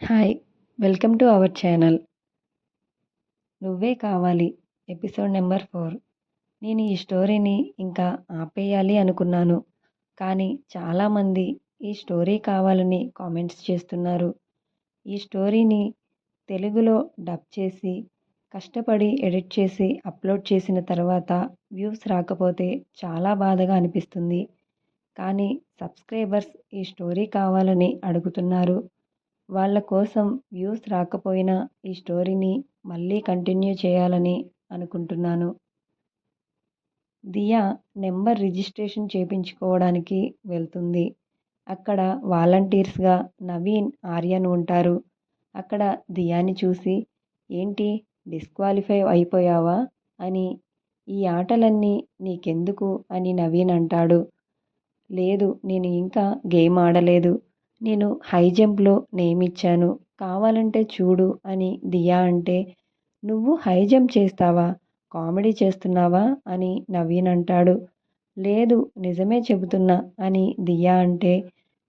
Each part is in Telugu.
Hi welcome to our channel. Nuvve Kavali episode number four. నేను ఈ స్టోరీని ఇంకా ఆపేయాలి అనుకున్నాను కానీ చాలామంది ఈ స్టోరీ కావాలని కామెంట్స్ చేస్తున్నారు. ఈ స్టోరీని తెలుగులో డబ్ చేసి కష్టపడి ఎడిట్ చేసి అప్లోడ్ చేసిన తర్వాత వ్యూస్ రాకపోతే చాలా బాధగా అనిపిస్తుంది. కానీ సబ్స్క్రైబర్స్ ఈ స్టోరీ కావాలని అడుగుతున్నారు. వాళ్ళ కోసం వ్యూస్ రాకపోయినా ఈ స్టోరీని మళ్ళీ కంటిన్యూ చేయాలని అనుకుంటున్నాను. దియా నెంబర్ రిజిస్ట్రేషన్ చేయించుకోవడానికి వెళ్తుంది. అక్కడ వాలంటీర్స్గా నవీన్ ఆర్యన్ ఉంటారు. అక్కడ దియాని చూసి ఏంటి డిస్క్వాలిఫై అయిపోయావా? అని ఈ ఆటలన్నీ నీకెందుకు? అని నవీన్ అంటాడు. లేదు నేను ఇంకా గేమ్ ఆడలేదు. నేను హై జంప్లో నేమిచ్చాను. కావాలంటే చూడు అని దియా అంటే నువ్వు హై జంప్ చేస్తావా? కామెడీ చేస్తున్నావా? అని నవీన్ అంటాడు. లేదు నిజమే చెబుతున్నా అని దియా అంటే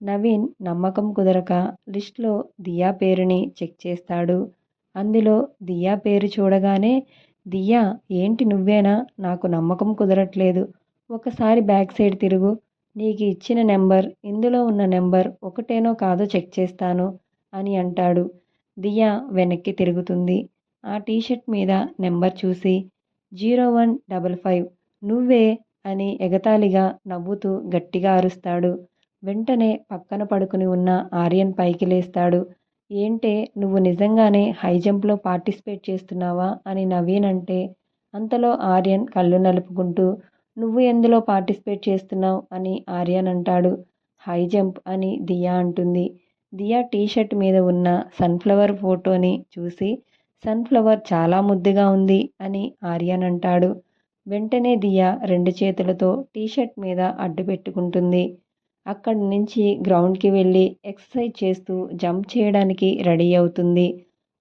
నవీన్ నమ్మకం కుదరక లిస్ట్లో దియా పేరుని చెక్ చేస్తాడు. అందులో దియా పేరు చూడగానే దియా ఏంటి నువ్వేనా? నాకు నమ్మకం కుదరట్లేదు. ఒకసారి బ్యాక్ సైడ్ తిరుగు. నీకు ఇచ్చిన నెంబర్ ఇందులో ఉన్న నెంబర్ ఒకటేనో కాదో చెక్ చేస్తాను అని అంటాడు. దియా వెనక్కి తిరుగుతుంది. ఆ టీషర్ట్ మీద నెంబర్ చూసి జీరో వన్ డబల్ ఫైవ్ నువ్వే అని ఎగతాళిగా నవ్వుతూ గట్టిగా అరుస్తాడు. వెంటనే పక్కన పడుకుని ఉన్న ఆర్యన్ పైకి లేస్తాడు. ఏంటే నువ్వు నిజంగానే హై జంప్లో పార్టిసిపేట్ చేస్తున్నావా అని నవీన్ అంటే అంతలో ఆర్యన్ కళ్ళు నలుపుకుంటూ నువ్వు ఎందులో పార్టిసిపేట్ చేస్తున్నావు అని ఆర్యన్ అంటాడు. హై జంప్ అని దియా అంటుంది. దియా టీషర్ట్ మీద ఉన్న సన్ఫ్లవర్ ఫోటోని చూసి సన్ఫ్లవర్ చాలా ముద్దుగా ఉంది అని ఆర్యన్ అంటాడు. వెంటనే దియా రెండు చేతులతో టీషర్ట్ మీద అడ్డు పెట్టుకుంటుంది. అక్కడి నుంచి గ్రౌండ్కి వెళ్ళి ఎక్సర్సైజ్ చేస్తూ జంప్ చేయడానికి రెడీ అవుతుంది.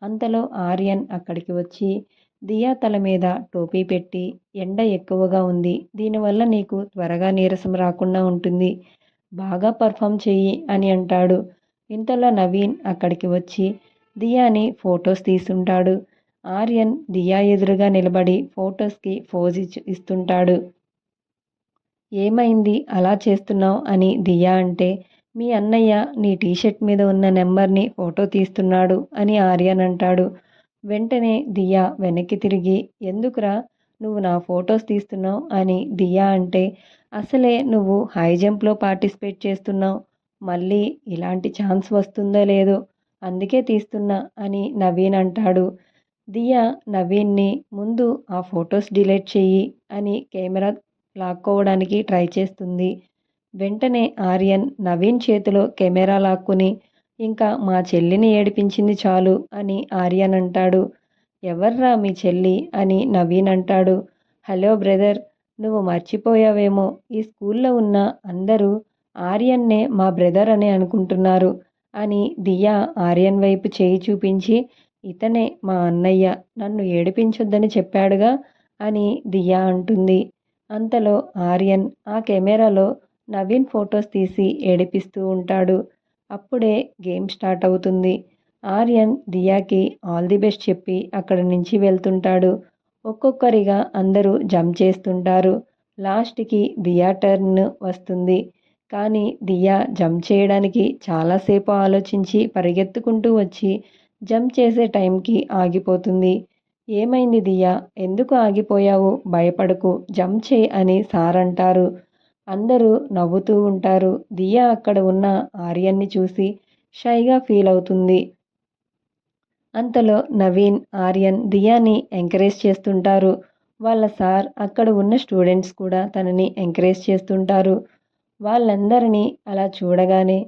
అంతలో ఆర్యన్ అక్కడికి వచ్చి దియా తల మీద టోపీ పెట్టి ఎండ ఎక్కువగా ఉంది. దీనివల్ల నీకు త్వరగా నీరసం రాకుండా ఉంటుంది. బాగా పర్ఫామ్ చెయ్యి అని అంటాడు. ఇంతలో నవీన్ అక్కడికి వచ్చి దియాని ఫొటోస్ తీసుంటాడు ఆర్యన్ దియా ఎదురుగా నిలబడి ఫొటోస్కి ఫోజ్ ఇస్తుంటాడు. ఏమైంది? అలా చేస్తున్నావు? అని దియా అంటే మీ అన్నయ్య నీ టీషర్ట్ మీద ఉన్న నెంబర్ని ఫోటో తీస్తున్నాడు అని ఆర్యన్ అంటాడు. వెంటనే దియా వెనక్కి తిరిగి ఎందుకురా నువ్వు నా ఫొటోస్ తీస్తున్నావు? అని దియా అంటే అసలే నువ్వు హై జంప్లో పార్టిసిపేట్ చేస్తున్నావు. మళ్ళీ ఇలాంటి ఛాన్స్ వస్తుందో లేదో అందుకే తీస్తున్నా అని నవీన్ అంటాడు. దియా నవీన్ని ముందు ఆ ఫొటోస్ డిలీట్ చెయ్యి అని కెమెరా లాక్కోవడానికి ట్రై చేస్తుంది. వెంటనే ఆర్యన్ నవీన్ చేతిలో కెమెరా లాక్కుని ఇంకా మా చెల్లిని ఏడిపించింది చాలు అని ఆర్యన్ అంటాడు ఎవర్రా మీ చెల్లి అని నవీన్ అంటాడు హలో బ్రదర్ నువ్వు మర్చిపోయావేమో. ఈ స్కూల్లో ఉన్న అందరూ ఆర్యన్నే మా బ్రదర్ అని అనుకుంటున్నారు అని దియా ఆర్యన్ వైపు చేయి చూపించి ఇతనే మా అన్నయ్య నన్ను ఏడిపించొద్దని చెప్పాడుగా అని దియా అంటుంది. అంతలో ఆర్యన్ ఆ కెమెరాలో నవీన్ ఫొటోస్ తీసి ఏడిపిస్తూ ఉంటాడు. అప్పుడే గేమ్ స్టార్ట్ అవుతుంది. ఆర్యన్ దియాకి ఆల్ ది బెస్ట్ చెప్పి అక్కడి నుంచి వెళ్తుంటాడు. ఒక్కొక్కరిగా అందరూ జంప్ చేస్తుంటారు. లాస్ట్కి దియా టర్న్ వస్తుంది. కానీ దియా జంప్ చేయడానికి చాలాసేపు ఆలోచించి పరిగెత్తుకుంటూ వచ్చి జంప్ చేసే టైంకి ఆగిపోతుంది. ఏమైంది దియా? ఎందుకు ఆగిపోయావు? భయపడకు. జంప్ చేయి అని సార్ అంటారు. అందరూ నవ్వుతూ ఉంటారు. దియా అక్కడ ఉన్న ఆర్యన్ని చూసి షైగా ఫీల్ అవుతుంది. అంతలో నవీన్ ఆర్యన్ దియాని ఎంకరేజ్ చేస్తుంటారు. వాళ్ళ సార్ అక్కడ ఉన్న స్టూడెంట్స్ కూడా తనని ఎంకరేజ్ చేస్తుంటారు. వాళ్ళందరినీ అలా చూడగానే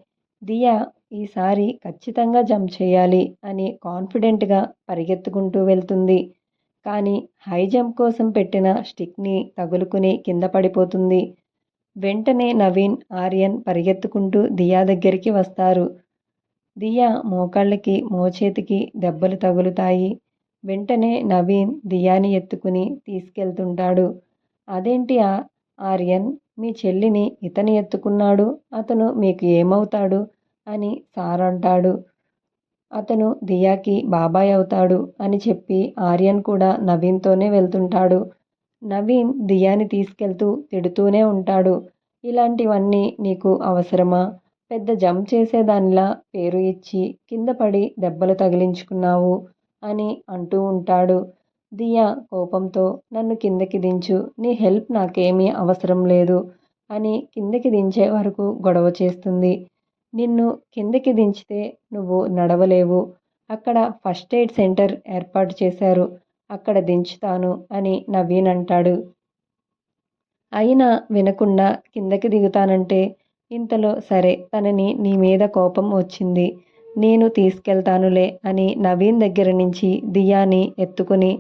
దియా ఈసారి ఖచ్చితంగా జంప్ చేయాలి అని కాన్ఫిడెంట్గా పరిగెత్తుకుంటూ వెళ్తుంది. కానీ హై జంప్ కోసం పెట్టిన స్టిక్ని తగులుకుని కింద పడిపోతుంది. వెంటనే నవీన్ ఆర్యన్ పరిగెత్తుకుంటూ దియా దగ్గరికి వస్తారు. దియా మోకాళ్ళకి మోచేతికి దెబ్బలు తగులుతాయి. వెంటనే నవీన్ దియాని ఎత్తుకుని తీసుకెళ్తుంటాడు. అదేంటి ఆర్యన్? మీ చెల్లిని ఇతను ఎత్తుకున్నాడు. అతను మీకు ఏమవుతాడు? అని సార్ అంటాడు. అతను దియాకి బాబాయ్ అవుతాడు అని చెప్పి ఆర్యన్ కూడా నవీన్తోనే వెళ్తుంటాడు. నవీన్ దియాని తీసుకెళ్తూ తిడుతూనే ఉంటాడు. ఇలాంటివన్నీ నీకు అవసరమా? పెద్ద జంప్ చేసేదానిలా పేరు ఇచ్చి కింద పడి దెబ్బలు తగిలించుకున్నావు అని అంటూ ఉంటాడు. దియా కోపంతో నన్ను కిందకి దించు నీ హెల్ప్ నాకేమీ అవసరం లేదు అని కిందకి దించే వరకు గొడవ చేస్తుంది. నిన్ను కిందకి దించితే నువ్వు నడవలేవు. అక్కడ ఫస్ట్ ఎయిడ్ సెంటర్ ఏర్పాటు చేశారు. అక్కడ దించుతాను అని నవీన్ అంటాడు అయినా వినకుండా కిందకి దిగుతానంటే ఇంతలో సరే తనని నీ మీద కోపం వచ్చింది. నేను తీసుకెళ్తానులే అని నవీన్ దగ్గర నుంచి దియాని ఎత్తుకుని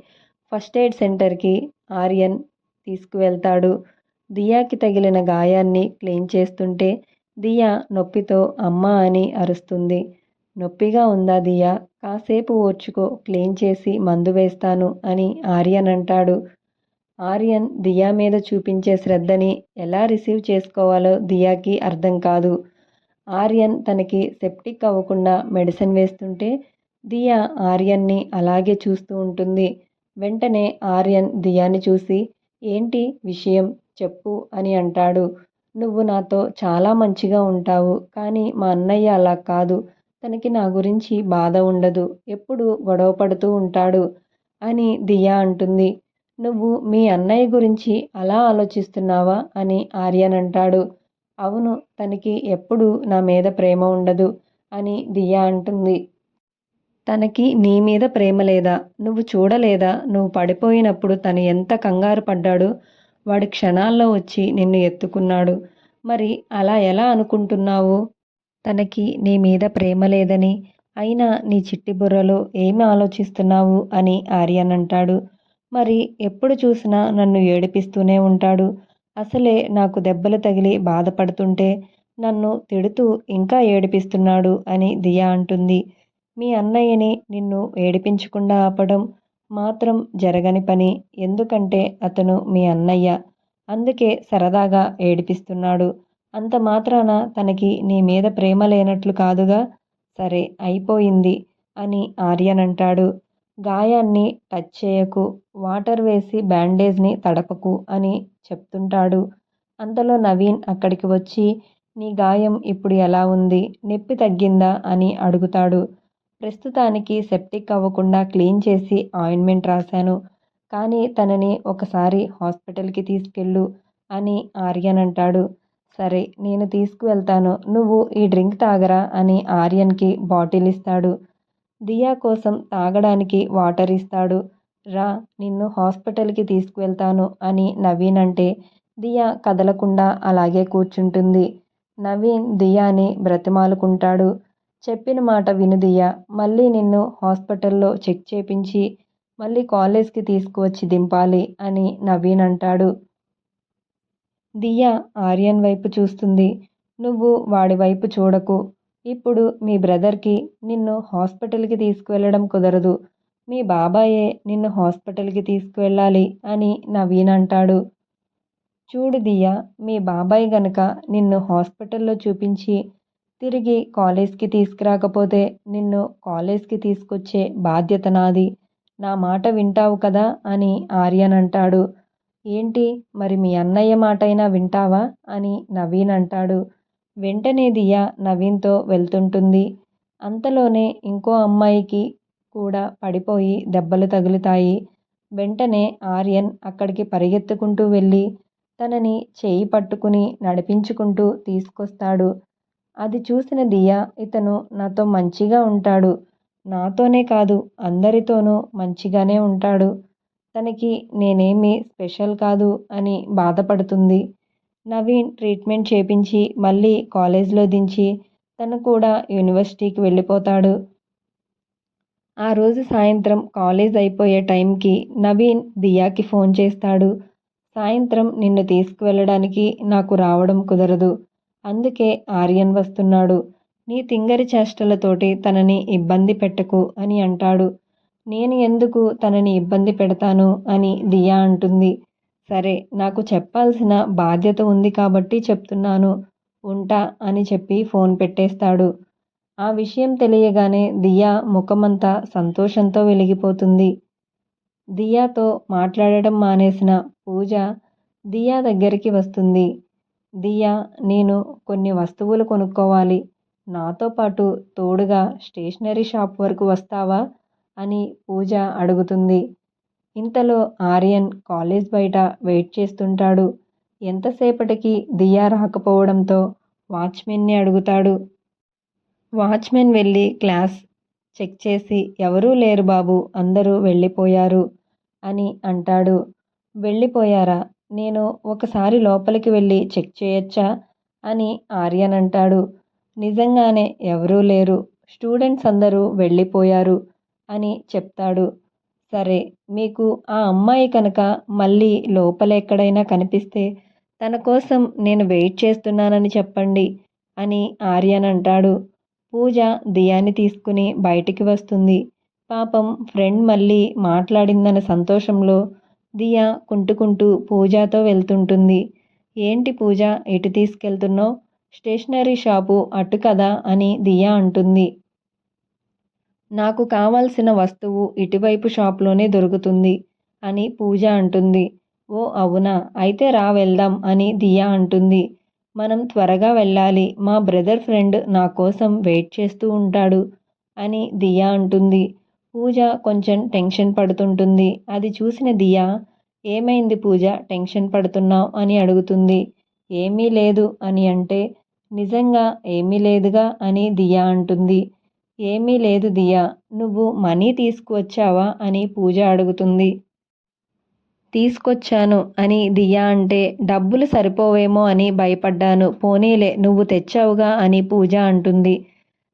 ఫస్ట్ ఎయిడ్ సెంటర్కి ఆర్యన్ తీసుకువెళ్తాడు. దియాకి తగిలిన గాయాన్ని క్లీన్ చేస్తుంటే దియా నొప్పితో అమ్మ అని అరుస్తుంది. నొప్పిగా ఉందా దియా? కాసేపు ఓర్చుకో క్లీన్ చేసి మందు వేస్తాను అని ఆర్యన్ అంటాడు. ఆర్యన్ దియా మీద చూపించే శ్రద్ధని ఎలా రిసీవ్ చేసుకోవాలో దియాకి అర్థం కాదు. ఆర్యన్ తనకి సెప్టిక్ అవ్వకుండా మెడిసిన్ వేస్తుంటే దియా ఆర్యన్ని అలాగే చూస్తూ ఉంటుంది. వెంటనే ఆర్యన్ దియాని చూసి ఏంటి విషయం? చెప్పు అని అంటాడు. నువ్వు నాతో చాలా మంచిగా ఉంటావు కానీ మా అన్నయ్య అలా కాదు. తనకి నా గురించి బాధ ఉండదు. ఎప్పుడు గొడవ పడుతూ ఉంటాడు అని దియా అంటుంది. నువ్వు మీ అన్నయ్య గురించి అలా ఆలోచిస్తున్నావా అని ఆర్యన్ అంటాడు అవును తనకి ఎప్పుడు నా మీద ప్రేమ ఉండదు అని దియా అంటుంది. తనకి నీ మీద ప్రేమ లేదా? నువ్వు చూడలేదా? నువ్వు పడిపోయినప్పుడు తను ఎంత కంగారు పడ్డాడు? వాడి క్షణాల్లో వచ్చి నిన్ను ఎత్తుకున్నాడు. మరి అలా ఎలా అనుకుంటున్నావు? తనకి నీ మీద ప్రేమ లేదని అయినా నీ చిట్టి బుర్రలో ఏమి ఆలోచిస్తున్నావు అని ఆర్యన్ అంటాడు. మరి ఎప్పుడు చూసినా నన్ను ఏడిపిస్తూనే ఉంటాడు. అసలే నాకు దెబ్బలు తగిలి బాధపడుతుంటే నన్ను తిడుతూ ఇంకా ఏడిపిస్తున్నాడు అని దియా అంటుంది. మీ అన్నయ్యని నిన్ను ఏడిపించకుండా ఆపడం మాత్రం జరగని పని ఎందుకంటే అతను మీ అన్నయ్య. అందుకే సరదాగా ఏడిపిస్తున్నాడు. అంత మాత్రాన తనకి నీ మీద ప్రేమ లేనట్లు కాదుగా. సరే అయిపోయింది అని ఆర్యన్ అంటాడు గాయాన్ని టచ్ చేయకు వాటర్ వేసి బ్యాండేజ్ని తడపకు అని చెప్తుంటాడు. అంతలో నవీన్ అక్కడికి వచ్చి నీ గాయం ఇప్పుడు ఎలా ఉంది? నొప్పి తగ్గిందా? అని అడుగుతాడు. ప్రస్తుతానికి సెప్టిక్ అవ్వకుండా క్లీన్ చేసి ఆయింట్మెంట్ రాశాను. కానీ తనని ఒకసారి హాస్పిటల్కి తీసుకెళ్ళు అని ఆర్యన్ అంటాడు సరే నేను తీసుకువెళ్తాను. నువ్వు ఈ డ్రింక్ తాగరా అని ఆర్యన్కి బాటిల్ ఇస్తాడు దియా కోసం తాగడానికి వాటర్ ఇస్తాడు. రా నిన్ను హాస్పిటల్కి తీసుకువెళ్తాను అని నవీన్ అంటే దియా కదలకుండా అలాగే కూర్చుంటుంది. నవీన్ దియాని బ్రతిమాలుకుంటాడు. చెప్పిన మాట విను దియా. మళ్ళీ నిన్ను హాస్పిటల్లో చెక్ చేపించి మళ్ళీ కాలేజ్కి తీసుకువచ్చి దింపాలి అని నవీన్ అంటాడు. దియా ఆర్యన్ వైపు చూస్తుంది. నువ్వు వాడి వైపు చూడకు. ఇప్పుడు మీ బ్రదర్కి నిన్ను హాస్పిటల్కి తీసుకువెళ్ళడం కుదరదు. మీ బాబాయే నిన్ను హాస్పిటల్కి తీసుకువెళ్ళాలి అని నవీన్ అంటాడు. చూడు దియా మీ బాబాయ్ గనక నిన్ను హాస్పిటల్లో చూపించి తిరిగి కాలేజ్కి తీసుకురాకపోతే నిన్ను కాలేజ్కి తీసుకొచ్చే బాధ్యత నాది. నా మాట వింటావు కదా అని ఆర్యన్ అంటాడు. ఏంటి? మరి మీ అన్నయ్య మాటైనా వింటావా? అని నవీన్ అంటాడు. వెంటనే దియా నవీన్తో వెళ్తుంటుంది. అంతలోనే ఇంకో అమ్మాయికి కూడా పడిపోయి దెబ్బలు తగులుతాయి. వెంటనే ఆర్యన్ అక్కడికి పరిగెత్తుకుంటూ వెళ్ళి తనని చేయి పట్టుకుని నడిపించుకుంటూ తీసుకొస్తాడు. అది చూసిన దియా ఇతను నాతో మంచిగా ఉంటాడు. నాతోనే కాదు అందరితోనూ మంచిగానే ఉంటాడు. తనకి నేనేమి స్పెషల్ కాదు అని బాధపడుతుంది. నవీన్ ట్రీట్మెంట్ చేపించి మళ్ళీ కాలేజ్లో దించి తను కూడా యూనివర్సిటీకి వెళ్ళిపోతాడు. ఆ రోజు సాయంత్రం కాలేజ్ అయిపోయే టైంకి నవీన్ దియాకి ఫోన్ చేస్తాడు. సాయంత్రం నిన్ను తీసుకువెళ్ళడానికి నాకు రావడం కుదరదు. అందుకే ఆర్యన్ వస్తున్నాడు. నీ తింగరి చేష్టలతోటి తనని ఇబ్బంది పెట్టకు అని అంటాడు. నేను ఎందుకు తనని ఇబ్బంది పెడతాను అని దియా అంటుంది. సరే నాకు చెప్పాల్సిన బాధ్యత ఉంది కాబట్టి చెప్తున్నాను. ఉంటా అని చెప్పి ఫోన్ పెట్టేస్తాడు. ఆ విషయం తెలియగానే దియా ముఖమంతా సంతోషంతో వెలిగిపోతుంది. దియాతో మాట్లాడడం మానేసిన పూజ దియా దగ్గరికి వస్తుంది. దియా నేను కొన్ని వస్తువులు కొనుక్కోవాలి. నాతో పాటు తోడుగా స్టేషనరీ షాప్ వరకు వస్తావా? అని పూజ అడుగుతుంది. ఇంతలో ఆర్యన్ కాలేజ్ బయట వెయిట్ చేస్తుంటాడు. ఎంతసేపటికి దియా రాకపోవడంతో వాచ్మెన్ని అడుగుతాడు. వాచ్మెన్ వెళ్ళి క్లాస్ చెక్ చేసి ఎవరూ లేరు బాబు అందరూ వెళ్ళిపోయారు అని అంటాడు. వెళ్ళిపోయారా? నేను ఒకసారి లోపలికి వెళ్ళి చెక్ చేయొచ్చా? అని ఆర్యన్ అంటాడు. నిజంగానే ఎవరూ లేరు. స్టూడెంట్స్ అందరూ వెళ్ళిపోయారు. అని చెప్తాడు. సరే మీకు ఆ అమ్మాయి కనుక మళ్ళీ లోపల ఎక్కడైనా కనిపిస్తే తన కోసం నేను వెయిట్ చేస్తున్నానని చెప్పండి అని ఆర్యన్ అంటాడు. పూజ దియాని తీసుకుని బయటికి వస్తుంది. పాపం ఫ్రెండ్ మళ్ళీ మాట్లాడిందన్న సంతోషంలో దియా కుంటుకుంటూ పూజతో వెళ్తుంటుంది. ఏంటి పూజ ఎటు తీసుకెళ్తున్నావు? స్టేషనరీ షాపు అటు కదా అని దియా అంటుంది. నాకు కావాల్సిన వస్తువు ఇటువైపు షాప్లోనే దొరుకుతుంది అని పూజ అంటుంది. ఓ అవునా? అయితే రా వెళ్దాం అని దియా అంటుంది. మనం త్వరగా వెళ్ళాలి. మా బ్రదర్ ఫ్రెండ్ నా కోసం వెయిట్ చేస్తూ ఉంటాడు అని దియా అంటుంది. పూజ కొంచెం టెన్షన్ పడుతుంటుంది. అది చూసిన దియా ఏమైంది పూజ? టెన్షన్ పడుతున్నావు అని అడుగుతుంది. ఏమీ లేదు అని అంటే నిజంగా ఏమీ లేదుగా అని దియా అంటుంది. ఏమీ లేదు దియా నువ్వు మనీ తీసుకువచ్చావా అని పూజ అడుగుతుంది. తీసుకొచ్చాను అని దియా అంటే డబ్బులు సరిపోవేమో అని భయపడ్డాను. పోనీలే నువ్వు తెచ్చావుగా అని పూజ అంటుంది.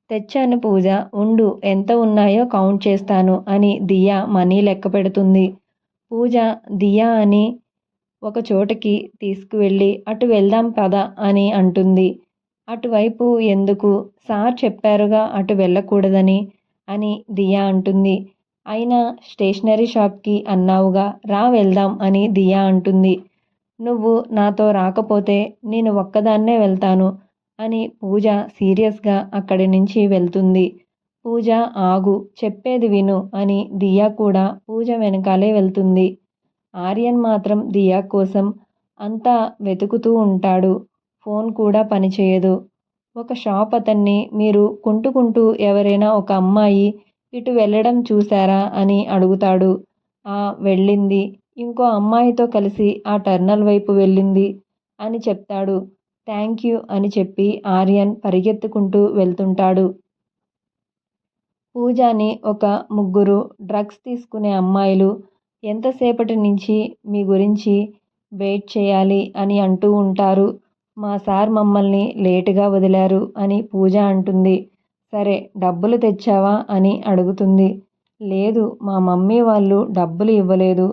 తెచ్చాను పూజ ఉండు ఎంత ఉన్నాయో కౌంట్ చేస్తాను అని దియా మనీ లెక్క పెడుతుంది. పూజ దియా అని ఒక చోటకి తీసుకువెళ్ళి అటు వెళ్దాం పద అని అంటుంది. అటువైపు ఎందుకు సార్ చెప్పారుగా అటు వెళ్ళకూడదని అని దియా అంటుంది. అయినా స్టేషనరీ షాప్కి అన్నావుగా రా వెళ్దాం అని దియా అంటుంది. నువ్వు నాతో రాకపోతే నేను ఒక్కదాన్నే వెళ్తాను అని పూజ సీరియస్గా అక్కడి నుంచి వెళ్తుంది. పూజ ఆగు చెప్పేది విను అని దియా కూడా పూజ వెనకాలే వెళ్తుంది. ఆర్యన్ మాత్రం దియా కోసం అంతా వెతుకుతూ ఉంటాడు. ఫోన్ కూడా పనిచేయదు ఒక షాప్ అతన్ని మీరు కుంటుకుంటూ ఎవరైనా ఒక అమ్మాయి ఇటు వెళ్ళడం చూశారా అని అడుగుతాడు. ఆ వెళ్ళింది. ఇంకో అమ్మాయితో కలిసి ఆ టర్నల్ వైపు వెళ్ళింది అని చెప్తాడు. థ్యాంక్ యూ అని చెప్పి ఆర్యన్ పరిగెత్తుకుంటూ వెళ్తుంటాడు. పూజాని ఒక ముగ్గురు డ్రగ్స్ తీసుకునే అమ్మాయిలు ఎంతసేపటి నుంచి మీ గురించి వెయిట్ చేయాలి? అని అంటూ ఉంటారు. మా సార్ మమ్మల్ని లేటుగా వదిలారు అని పూజ అంటుంది. సరే డబ్బులు తెచ్చావా అని అడుగుతుంది. లేదు మా మమ్మీ వాళ్ళు డబ్బులు ఇవ్వలేదు.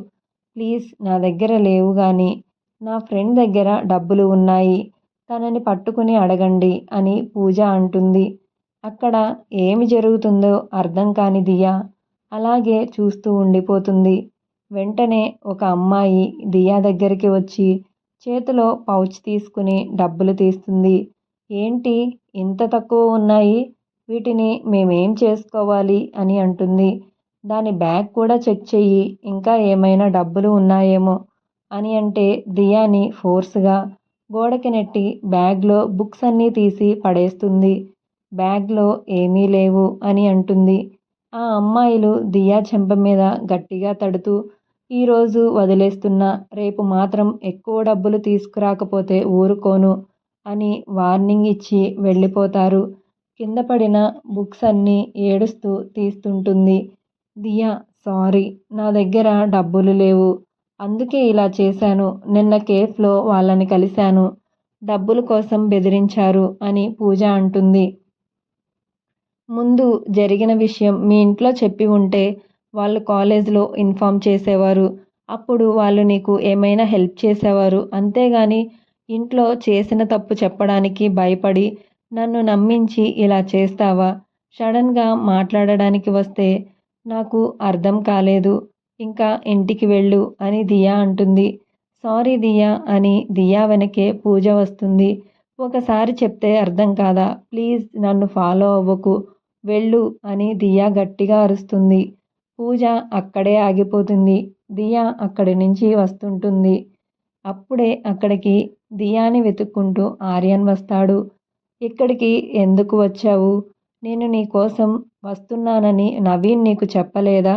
ప్లీజ్ నా దగ్గర లేవు కానీ నా ఫ్రెండ్ దగ్గర డబ్బులు ఉన్నాయి. తనని పట్టుకుని అడగండి అని పూజ అంటుంది. అక్కడ ఏమి జరుగుతుందో అర్థం కాని దియా అలాగే చూస్తూ ఉండిపోతుంది. వెంటనే ఒక అమ్మాయి దియా దగ్గరికి వచ్చి చేతిలో పౌచ్ తీసుకుని డబ్బులు తీస్తుంది. ఏంటి? ఇంత తక్కువ ఉన్నాయి. వీటిని మేమేం చేసుకోవాలి? అని అంటుంది. దాని బ్యాగ్ కూడా చెక్ చెయ్యి. ఇంకా ఏమైనా డబ్బులు ఉన్నాయేమో అని అంటే దియాని ఫోర్స్గా గోడకి నెట్టి బ్యాగ్లో బుక్స్ అన్నీ తీసి పడేస్తుంది. బ్యాగ్లో ఏమీ లేవు అని అంటుంది. ఆ అమ్మాయిలు దియా చెంప మీద గట్టిగా తడుతూ ఈరోజు వదిలేస్తున్నా రేపు మాత్రం ఎక్కువ డబ్బులు తీసుకురాకపోతే ఊరుకోను అని వార్నింగ్ ఇచ్చి వెళ్ళిపోతారు. కింద పడిన బుక్స్ అన్నీ ఏడుస్తూ తీస్తుంటుంది. దియా సారీ నా దగ్గర డబ్బులు లేవు. అందుకే ఇలా చేశాను. నిన్న కేఫ్లో వాళ్ళని కలిశాను. డబ్బుల కోసం బెదిరించారు అని పూజ అంటుంది. ముందు జరిగిన విషయం మీ ఇంట్లో చెప్పి ఉంటే వాళ్ళు కాలేజ్లో ఇన్ఫామ్ చేసేవారు. అప్పుడు వాళ్ళు నీకు ఏమైనా హెల్ప్ చేసేవారు. అంతేగాని ఇంట్లో చేసిన తప్పు చెప్పడానికి భయపడి నన్ను నమ్మించి ఇలా చేస్తావా? సడన్గా మాట్లాడడానికి వస్తే నాకు అర్థం కాలేదు. ఇంకా ఇంటికి వెళ్ళు అని దియా అంటుంది. సారీ దియా అని దియా వెనకే పూజ వస్తుంది. ఒకసారి చెప్తే అర్థం కాదా? ప్లీజ్ నన్ను ఫాలో అవ్వకు. వెళ్ళు అని దియా గట్టిగా అరుస్తుంది. పూజ అక్కడే ఆగిపోతుంది. దియా అక్కడి నుంచి వస్తుంటుంది. అప్పుడే అక్కడికి దియాని వెతుక్కుంటూ ఆర్యన్ వస్తాడు. ఇక్కడికి ఎందుకు వచ్చావు? నేను నీ కోసం వస్తున్నానని నవీన్ నీకు చెప్పలేదా?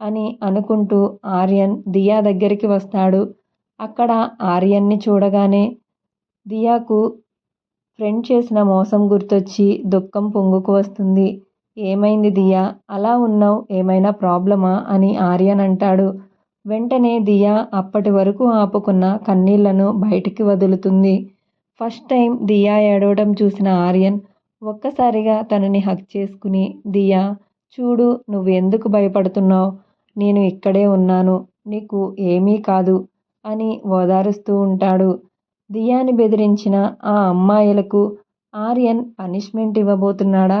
అని అనుకుంటూ ఆర్యన్ దియా దగ్గరికి వస్తాడు. అక్కడ ఆర్యన్ని చూడగానే దియాకు ఫ్రెండ్ చేసిన మోసం గుర్తొచ్చి దుఃఖం పొంగుకు వస్తుంది. ఏమైంది దియా? అలా ఉన్నావు ఏమైనా ప్రాబ్లమా? అని ఆర్యన్ అంటాడు. వెంటనే దియా అప్పటి వరకు ఆపుకున్న కన్నీళ్ళను బయటికి వదులుతుంది. ఫస్ట్ టైం దియా ఏడవడం చూసిన ఆర్యన్ ఒక్కసారిగా తనని హక్ చేసుకుని దియా చూడు నువ్వు ఎందుకు భయపడుతున్నావు? నేను ఇక్కడే ఉన్నాను నీకు ఏమీ కాదు అని ఓదారుస్తూ ఉంటాడు. దియాని బెదిరించిన ఆ అమ్మాయిలకు ఆర్యన్ పనిష్మెంట్ ఇవ్వబోతున్నాడా?